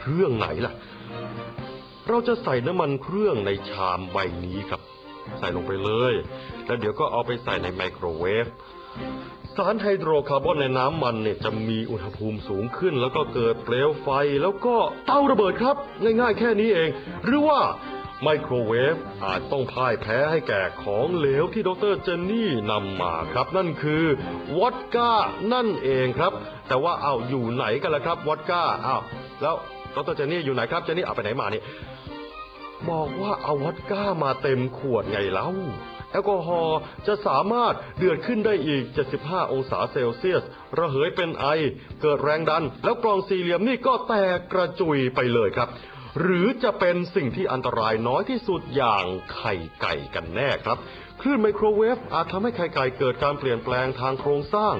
เครื่องไหนล่ะ เราจะใส่น้ำมันเครื่องในชามใบนี้ครับ ใส่ลงไปเลย แล้วเดี๋ยวก็เอาไปใส่ในไมโครเวฟสารไฮโดรคาร์บอนในน้ำมันเนี่ยจะมีอุณหภูมิสูงขึ้น แล้วก็เกิดเปลวไฟแล้วก็เตาระเบิดครับ ง่ายๆแค่นี้เอง หรือว่าไมโครเวฟอาจต้องพ่ายแพ้ให้แก่ของเหลวที่ดรเจนนี่นำมาครับ นั่นคือวอดก้านั่นเองครับ แต่ว่าเอาอยู่ไหนกันล่ะครับวอดก้าอ้าวแล้ว ดรเจนนี่อยู่ไหนครับเจนนี่เอาไปไหนมานี่บอกว่าเอาวอดก้ามาเต็มขวดไงเล่าแอลกอฮอล์จะสามารถเดือดขึ้นได้อีก 75 องศาเซลเซียส ระเหยเป็นไอ เกิดแรงดัน แล้วกล่องสี่เหลี่ยมนี่ก็แตกกระจุยไปเลยครับ หรือจะเป็นสิ่งที่อันตรายน้อยที่สุดอย่างไข่ไก่กันแน่ครับ คลื่นไมโครเวฟอาจทำให้ไข่ไก่เกิดการเปลี่ยนแปลงทางโครงสร้าง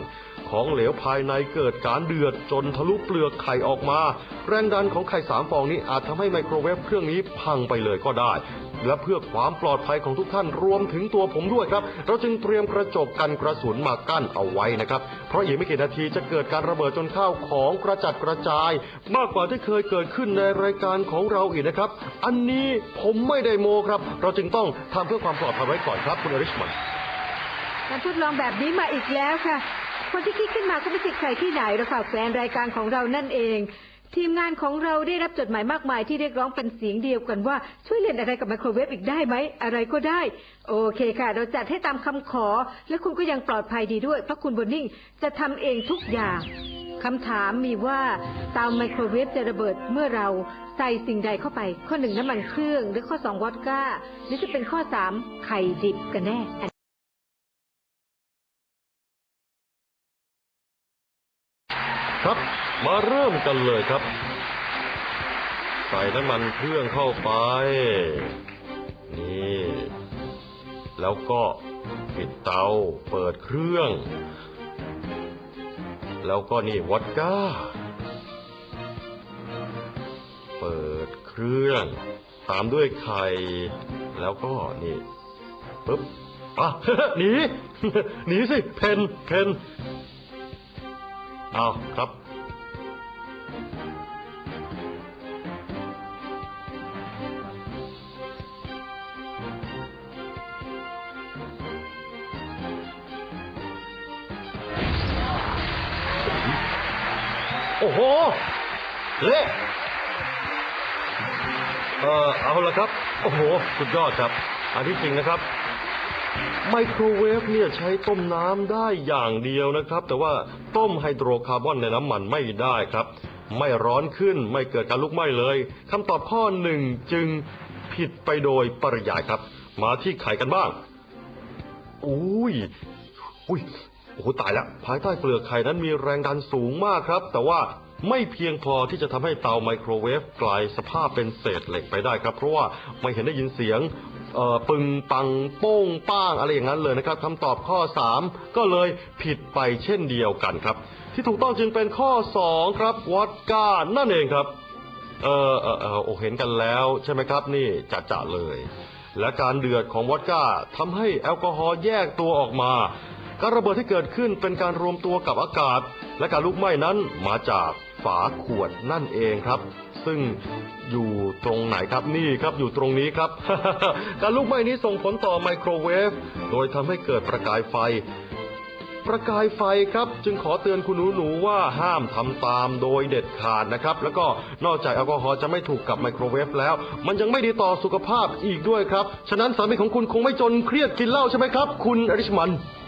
ของเหลวภายในเกิดการเดือดจนทะลุเปลือกไข่ออกมา แรงดันของไข่สามฟองนี้อาจทำให้ไมโครเวฟเครื่องนี้พังไปเลยก็ได้ และเพื่อความปลอดภัยของทุกท่านรวมถึงตัวผมด้วยครับ เราจึงเตรียมกระจกกันกระสุนมากั้นเอาไว้นะครับ เพราะอีกไม่กี่นาทีจะเกิดการระเบิดจนข้าวของกระจัดกระจาย มากกว่าที่เคยเกิดขึ้นในรายการของเราอีกนะครับ อันนี้ผมไม่ได้โมครับ เราจึงต้องทำเพื่อความปลอดภัยไว้ก่อนครับคุณอริชมัน การทดลองแบบนี้มาอีกแล้วค่ะ คนที่คิดขึ้นมาก็ไม่ใช่ใครที่ไหนหรอกค่ะแฟนรายการของเรานั่นเอง ทีมงานของเราได้รับจดหมายมากมายที่เรียกร้องเป็นเสียงเดียวกันว่าช่วยเล่นอะไรกับไมโครเวฟอีกได้ไหมอะไรก็ได้ โอเคค่ะ เราจัดให้ตามคำขอ และคุณก็ยังปลอดภัยดีด้วย เพราะคุณโบนิ่งจะทำเองทุกอย่างคำถามมีว่าเตาไมโครเวฟจะระเบิดเมื่อเราใส่สิ่งใดเข้าไป ข้อหนึ่งน้ำมันเครื่อง หรือข้อสองวอดก้า หรือจะเป็นข้อสามไข่ดิบกันแน่ ครับ มาเริ่มกันเลยครับ ใส่น้ำมันเครื่องเข้าไป นี่ แล้วก็ปิดเตาเปิดเครื่อง แล้วก็นี่วอดก้า เปิดเครื่อง ตามด้วยไข่ แล้วก็นี่ปึ๊บอะหนีหนีสิเพนเพน อาครับ โอ้โหเละเออเอาละครับ โอ้โห สุดยอดครับ อันที่จริงนะครับ ไมโครเวฟเนี่ยใช้ต้มน้ำได้อย่างเดียวนะครับ แต่ว่าต้มไฮโดรคาร์บอนในน้ำมันไม่ได้ครับ ไม่ร้อนขึ้นไม่เกิดการลุกไหม้เลยคำตอบข้อหนึ่งจึงผิดไปโดยปริยายครับ มาที่ไข่กันบ้าง อุ้ยอุ้ยโอ้โหตายแล้วภายใต้เปลือกไข่นั้นมีแรงดันสูงมากครับ แต่ว่าไม่เพียงพอที่จะทำให้เตาไมโครเวฟกลายสภาพเป็นเศษเหล็กไปได้ครับ เพราะว่าไม่เห็นได้ยินเสียง ปึงปังโป้งป้างอะไรอย่างนั้นเลยนะครับคำตอบข้อ 3 ก็เลยผิดไปเช่นเดียวกันครับ ที่ถูกต้องจึงเป็นข้อ 2 ครับวอดก้านั่นเองครับเออเออเออโอเห็นกันแล้วใช่ไหมครับนี่จะจะเลย และการเดือดของวอดก้าทำให้แอลกอฮอล์แยกตัวออกมา การระเบิดที่เกิดขึ้นเป็นการรวมตัวกับอากาศ และการลุกไหม้นั้นมาจาก ฝาขวดนั่นเองครับ ซึ่งอยู่ตรงไหนครับนี่ครับอยู่ตรงนี้ครับ การลุกไหม้นี้ส่งผลต่อไมโครเวฟโดยทำให้เกิดประกายไฟ ประกายไฟครับ จึงขอเตือนคุณหนูๆว่าห้ามทำตามโดยเด็ดขาดนะครับ แล้วก็นอกจากแอลกอฮอล์จะไม่ถูกกับไมโครเวฟแล้ว มันยังไม่ดีต่อสุขภาพอีกด้วยครับ ฉะนั้นสามีของคุณคงไม่จนเครียดกินเหล้าใช่ไหมครับ คุณอริชมัน